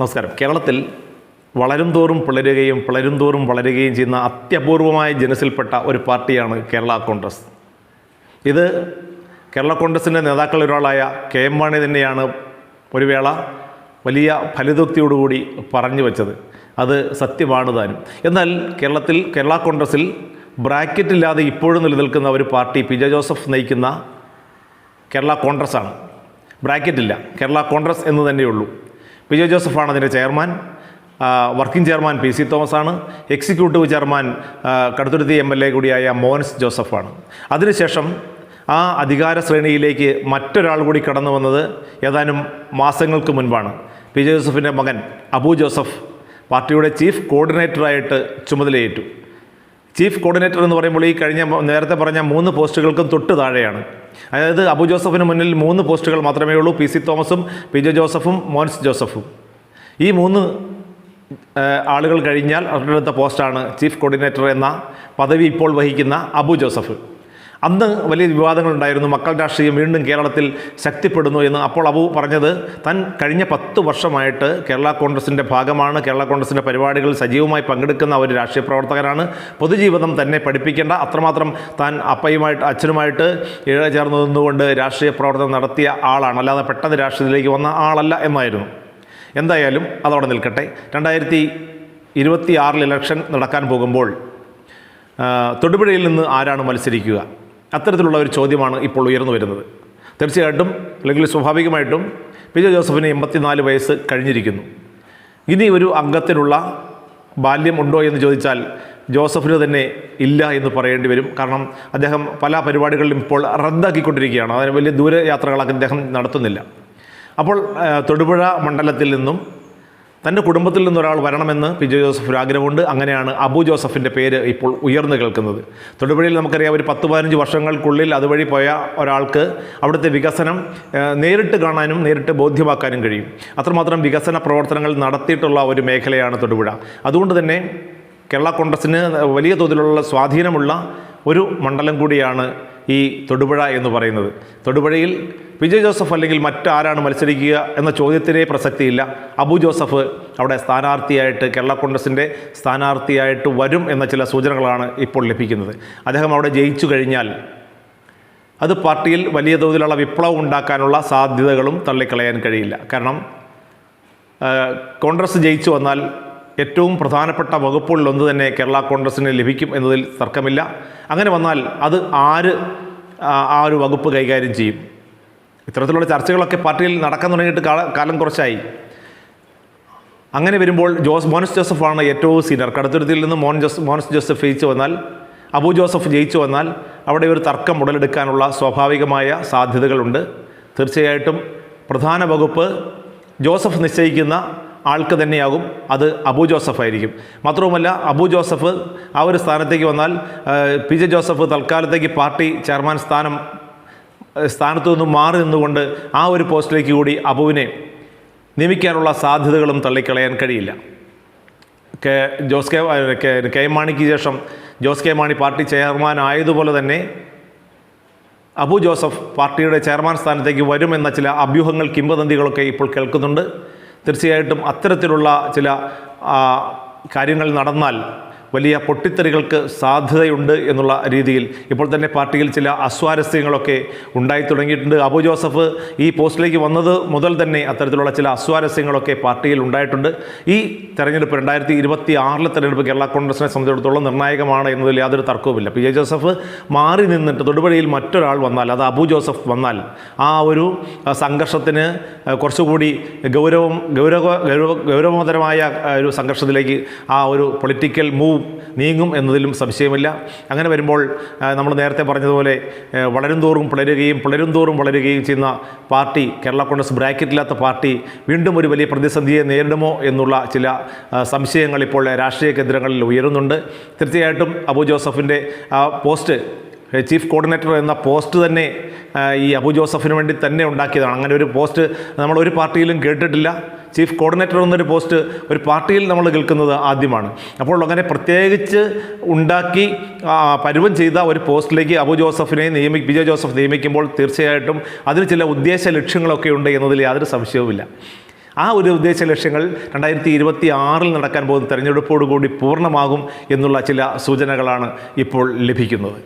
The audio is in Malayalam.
നമസ്കാരം. കേരളത്തിൽ വളരും തോറും പിളരുകയും പിളരും തോറും വളരുകയും ചെയ്യുന്ന അത്യപൂർവമായ ജനസിൽപ്പെട്ട ഒരു പാർട്ടിയാണ് കേരള കോൺഗ്രസ്. ഇത് കേരള കോൺഗ്രസിന്റെ നേതാക്കളിൽ ഒരാളായ കെ എം മാണി തന്നെയാണ് ഒരു വേള വലിയ ഫലിതോക്തിയോടുകൂടി പറഞ്ഞു വച്ചത്. അത് സത്യമാണ് താനും. എന്നാൽ കേരളത്തിൽ കേരള കോൺഗ്രസിൽ ബ്രാക്കറ്റില്ലാതെ ഇപ്പോഴും നിലനിൽക്കുന്ന ഒരു പാർട്ടി പി ജെ ജോസഫ് നയിക്കുന്ന കേരള കോൺഗ്രസ് ആണ് ബ്രാക്കറ്റ് ഇല്ല കേരള കോൺഗ്രസ് എന്ന് തന്നെയുള്ളൂ. ജെ ജോസഫാണ് അതിന്റെ chairman. Working chairman P C Thomas ആണ് executive chairman Kaduthuruthy M L A കൂടിയായ മോൻസ് ജോസഫാണ്. അതിനുശേഷം ആ അധികാര ശ്രേണിയിലേക്ക് മറ്റൊരാൾ കൂടി കടന്നു വന്നത് ഏതാനും മാസങ്ങൾക്ക് മുൻപാണ്. പി ജെ ജോസഫിന്റെ മകൻ അബു ജോസഫ് പാർട്ടിയുടെ ചീഫ് കോർഡിനേറ്ററായിട്ട് ചുമതലയേറ്റു. ചീഫ് കോർഡിനേറ്റർ എന്ന് പറയുമ്പോൾ ഈ കഴിഞ്ഞ നേരത്തെ പറഞ്ഞ മൂന്ന് പോസ്റ്റുകൾക്കും തൊട്ട് താഴെയാണ്. അതായത് അബു ജോസഫിന് മുന്നിൽ മൂന്ന് പോസ്റ്റുകൾ മാത്രമേ ഉള്ളൂ. പി സി തോമസും പി ജെ ജോസഫും മോൻസ് ജോസഫും. ഈ മൂന്ന് ആളുകൾ കഴിഞ്ഞാൽ അവരുടെ പോസ്റ്റാണ് ചീഫ് കോർഡിനേറ്റർ എന്ന പദവി ഇപ്പോൾ വഹിക്കുന്ന അബു ജോസഫ്. അന്ന് വലിയ വിവാദങ്ങളുണ്ടായിരുന്നു. മക്കൾ രാഷ്ട്രീയം വീണ്ടും കേരളത്തിൽ ശക്തിപ്പെടുന്നു എന്ന് അപ്പോൾ അബു പറഞ്ഞത് താൻ കഴിഞ്ഞ പത്ത് വർഷമായിട്ട് കേരള കോൺഗ്രസിന്റെ ഭാഗമാണ്. കേരള കോൺഗ്രസിന്റെ പരിപാടികളിൽ സജീവമായി പങ്കെടുക്കുന്ന ഒരു രാഷ്ട്രീയ പ്രവർത്തകനാണ്. പൊതുജീവിതം തന്നെ പഠിപ്പിക്കേണ്ട. അത്രമാത്രം താൻ അപ്പയുമായിട്ട് അച്ഛനുമായിട്ട് ഇഴ ചേർന്ന് നിന്നുകൊണ്ട് രാഷ്ട്രീയ പ്രവർത്തനം നടത്തിയ ആളാണ്. അല്ലാതെ പെട്ടെന്ന് രാഷ്ട്രീയത്തിലേക്ക് വന്ന ആളല്ല എന്നായിരുന്നു. എന്തായാലും അതവിടെ നിൽക്കട്ടെ. രണ്ടായിരത്തി ഇരുപത്തി ആറിൽ ഇലക്ഷൻ നടക്കാൻ പോകുമ്പോൾ തൊടുപുഴയിൽ നിന്ന് ആരാണ് മത്സരിക്കുക? അത്തരത്തിലുള്ള ഒരു ചോദ്യമാണ് ഇപ്പോൾ ഉയർന്നു വരുന്നത്. തീർച്ചയായിട്ടും അല്ലെങ്കിൽ സ്വാഭാവികമായിട്ടും പി ജെ ജോസഫിന് എൺപത്തിനാല് വയസ്സ് കഴിഞ്ഞിരിക്കുന്നു. ഇനി ഒരു അംഗത്തിനുള്ള ബാല്യം ഉണ്ടോ എന്ന് ചോദിച്ചാൽ ജോസഫിന് തന്നെ ഇല്ല എന്ന് പറയേണ്ടി വരും. കാരണം അദ്ദേഹം പല പരിപാടികളിലും ഇപ്പോൾ റദ്ദാക്കിക്കൊണ്ടിരിക്കുകയാണ്. അതിന് വലിയ ദൂരയാത്രകളൊക്കെ അദ്ദേഹം നടത്തുന്നില്ല. അപ്പോൾ തൊടുപുഴ മണ്ഡലത്തിൽ നിന്നും തന്റെ കുടുംബത്തിൽ നിന്നൊരാൾ വരണമെന്ന് പി ജെ ജോസഫ് ഒരാഗ്രഹമുണ്ട് അങ്ങനെയാണ് അബു ജോസഫിന്റെ പേര് ഇപ്പോൾ ഉയർന്നു കേൾക്കുന്നത്. തൊടുപുഴയിൽ നമുക്കറിയാം ഒരു പത്ത് പതിനഞ്ച് വർഷങ്ങൾക്കുള്ളിൽ അതുവഴി പോയ ഒരാൾക്ക് അവിടുത്തെ വികസനം നേരിട്ട് കാണാനും നേരിട്ട് ബോധ്യമാക്കാനും കഴിയും. അത്രമാത്രം വികസന പ്രവർത്തനങ്ങൾ നടത്തിയിട്ടുള്ള ഒരു മേഖലയാണ് തൊടുപുഴ. അതുകൊണ്ട് തന്നെ കേരള കോൺഗ്രസ്സിന് വലിയ തോതിലുള്ള സ്വാധീനമുള്ള ഒരു മണ്ഡലം കൂടിയാണ് ഈ തൊടുപുഴ എന്ന് പറയുന്നത്. തൊടുപുഴയിൽ വിജയ് ജോസഫ് അല്ലെങ്കിൽ മറ്റാരാണ് മത്സരിക്കുക എന്ന ചോദ്യത്തിനേ പ്രസക്തിയില്ല. അബു ജോസഫ് അവിടെ സ്ഥാനാർത്ഥിയായിട്ട് കേരള കോൺഗ്രസിന്റെ സ്ഥാനാർത്ഥിയായിട്ട് വരും എന്ന ചില സൂചനകളാണ് ഇപ്പോൾ ലഭിക്കുന്നത്. അദ്ദേഹം അവിടെ ജയിച്ചു കഴിഞ്ഞാൽ അത് പാർട്ടിയിൽ വലിയ തോതിലുള്ള വിപ്ലവം ഉണ്ടാക്കാനുള്ള സാധ്യതകളും തള്ളിക്കളയാൻ കഴിയില്ല. കാരണം കോൺഗ്രസ് ജയിച്ചു വന്നാൽ ഏറ്റവും പ്രധാനപ്പെട്ട വകുപ്പുകളിലൊന്ന് തന്നെ കേരള കോൺഗ്രസിന് ലഭിക്കും എന്നതിൽ തർക്കമില്ല. അങ്ങനെ വന്നാൽ അത് ആര് ആ ഒരു വകുപ്പ് കൈകാര്യം ചെയ്യും? ഇത്തരത്തിലുള്ള ചർച്ചകളൊക്കെ പാർട്ടിയിൽ നടക്കാൻ തുടങ്ങിയിട്ട് കാല കുറച്ചായി. അങ്ങനെ വരുമ്പോൾ ജോസ് മോനസ് ജോസഫാണ് ഏറ്റവും സീനിയർ. കടുത്തുരുത്തിയിൽ നിന്ന് മോൻ ജോസ് മോനസ് ജോസഫ് ജയിച്ചു വന്നാൽ അബു ജോസഫ് ജയിച്ചു വന്നാൽ അവിടെ ഒരു തർക്കം ഉടലെടുക്കാനുള്ള സ്വാഭാവികമായ സാധ്യതകളുണ്ട്. തീർച്ചയായിട്ടും പ്രധാന വകുപ്പ് ജോസഫ് നിശ്ചയിക്കുന്ന ആൾക്ക് തന്നെയാകും അത് അബു ജോസഫ് ആയിരിക്കും. മാത്രവുമല്ല അബു ജോസഫ് ആ ഒരു സ്ഥാനത്തേക്ക് വന്നാൽ പി ജെ ജോസഫ് തൽക്കാലത്തേക്ക് പാർട്ടി ചെയർമാൻ സ്ഥാനം സ്ഥാനത്തു നിന്നും മാറി നിന്നുകൊണ്ട് ആ ഒരു പോസ്റ്റിലേക്ക് കൂടി അബുവിനെ നിയമിക്കാനുള്ള സാധ്യതകളും തള്ളിക്കളയാൻ കഴിയില്ല. K Jose K K K M മാണിക്ക് ശേഷം Jose K Mani party chairman ആയതുപോലെ തന്നെ അബു ജോസഫ് പാർട്ടിയുടെ ചെയർമാൻ സ്ഥാനത്തേക്ക് വരുമെന്ന ചില അഭ്യൂഹങ്ങൾ കിംവദന്തികളൊക്കെ ഇപ്പോൾ കേൾക്കുന്നുണ്ട്. തീർച്ചയായിട്ടും അത്തരത്തിലുള്ള ചില കാര്യങ്ങൾ നടന്നാൽ വലിയ പൊട്ടിത്തെറികൾക്ക് സാധ്യതയുണ്ട് എന്നുള്ള രീതിയിൽ ഇപ്പോൾ തന്നെ പാർട്ടിയിൽ ചില അസ്വാരസ്യങ്ങളൊക്കെ ഉണ്ടായി തുടങ്ങിയിട്ടുണ്ട്. അബു ജോസഫ് ഈ പോസ്റ്റിലേക്ക് വന്നത് മുതൽ തന്നെ അത്തരത്തിലുള്ള ചില അസ്വാരസ്യങ്ങളൊക്കെ പാർട്ടിയിൽ ഉണ്ടായിട്ടുണ്ട്. ഈ തെരഞ്ഞെടുപ്പ് രണ്ടായിരത്തി ഇരുപത്തി ആറിലെ തെരഞ്ഞെടുപ്പ് കേരള കോൺഗ്രസിനെ സംബന്ധിച്ചിടത്തോളം നിർണായകമാണ് എന്നതിൽ യാതൊരു തർക്കവുമില്ല. പി. എ ജോസഫ് മാറി നിന്നിട്ട് തൊടുപുഴയിൽ മറ്റൊരാൾ വന്നാൽ അത് അബു ജോസഫ് വന്നാൽ ആ ഒരു സംഘർഷത്തിന് കുറച്ചുകൂടി ഗൗരവം ഗൗരവ ഗൗരവ ഗൗരവതരമായ ഒരു സംഘർഷത്തിലേക്ക് ആ ഒരു പൊളിറ്റിക്കൽ മൂവ് നീങ്ങും നീങ്ങും എന്നതിലും സംശയമില്ല. അങ്ങനെ വരുമ്പോൾ നമ്മൾ നേരത്തെ പറഞ്ഞതുപോലെ വളരുംതോറും വളരും തോറും പിളരുകയും പിളരും തോറും വളരുകയും ചെയ്യുന്ന പാർട്ടി കേരള കോൺഗ്രസ് ബ്രാക്കറ്റില്ലാത്ത പാർട്ടി വീണ്ടും ഒരു വലിയ പ്രതിസന്ധിയെ നേരിടുമോ എന്നുള്ള ചില സംശയങ്ങൾ ഇപ്പോൾ രാഷ്ട്രീയ കേന്ദ്രങ്ങളിൽ ഉയരുന്നുണ്ട്. തീർച്ചയായിട്ടും അബു ജോസഫിന്റെ പോസ്റ്റ് ചീഫ് കോർഡിനേറ്റർ എന്ന പോസ്റ്റ് തന്നെ ഈ അബു ജോസഫിന് വേണ്ടി തന്നെ ഉണ്ടാക്കിയതാണ്. അങ്ങനെ ഒരു പോസ്റ്റ് നമ്മൾ ഒരു പാർട്ടിയിലും കേട്ടിട്ടില്ല. ചീഫ് കോർഡിനേറ്റർ എന്നൊരു പോസ്റ്റ് ഒരു പാർട്ടിയിൽ നമ്മൾ കേൾക്കുന്നത് ആദ്യമാണ്. അപ്പോൾ അങ്ങനെ പ്രത്യേകിച്ച് ഉണ്ടാക്കി പരുവം ചെയ്ത ഒരു പോസ്റ്റിലേക്ക് അബു ജോസഫിനെ നിയമി വിജയ് ജോസഫ് നിയമിക്കുമ്പോൾ തീർച്ചയായിട്ടും അതിന് ചില ഉദ്ദേശ ലക്ഷ്യങ്ങളൊക്കെ ഉണ്ട് എന്നതിൽ യാതൊരു സംശയവുമില്ല. ആ ഒരു ഉദ്ദേശ ലക്ഷ്യങ്ങൾ രണ്ടായിരത്തി ഇരുപത്തി ആറിൽ നടക്കാൻ പോകുന്ന തെരഞ്ഞെടുപ്പോടുകൂടി പൂർണമാകും എന്നുള്ള ചില സൂചനകളാണ് ഇപ്പോൾ ലഭിക്കുന്നത്.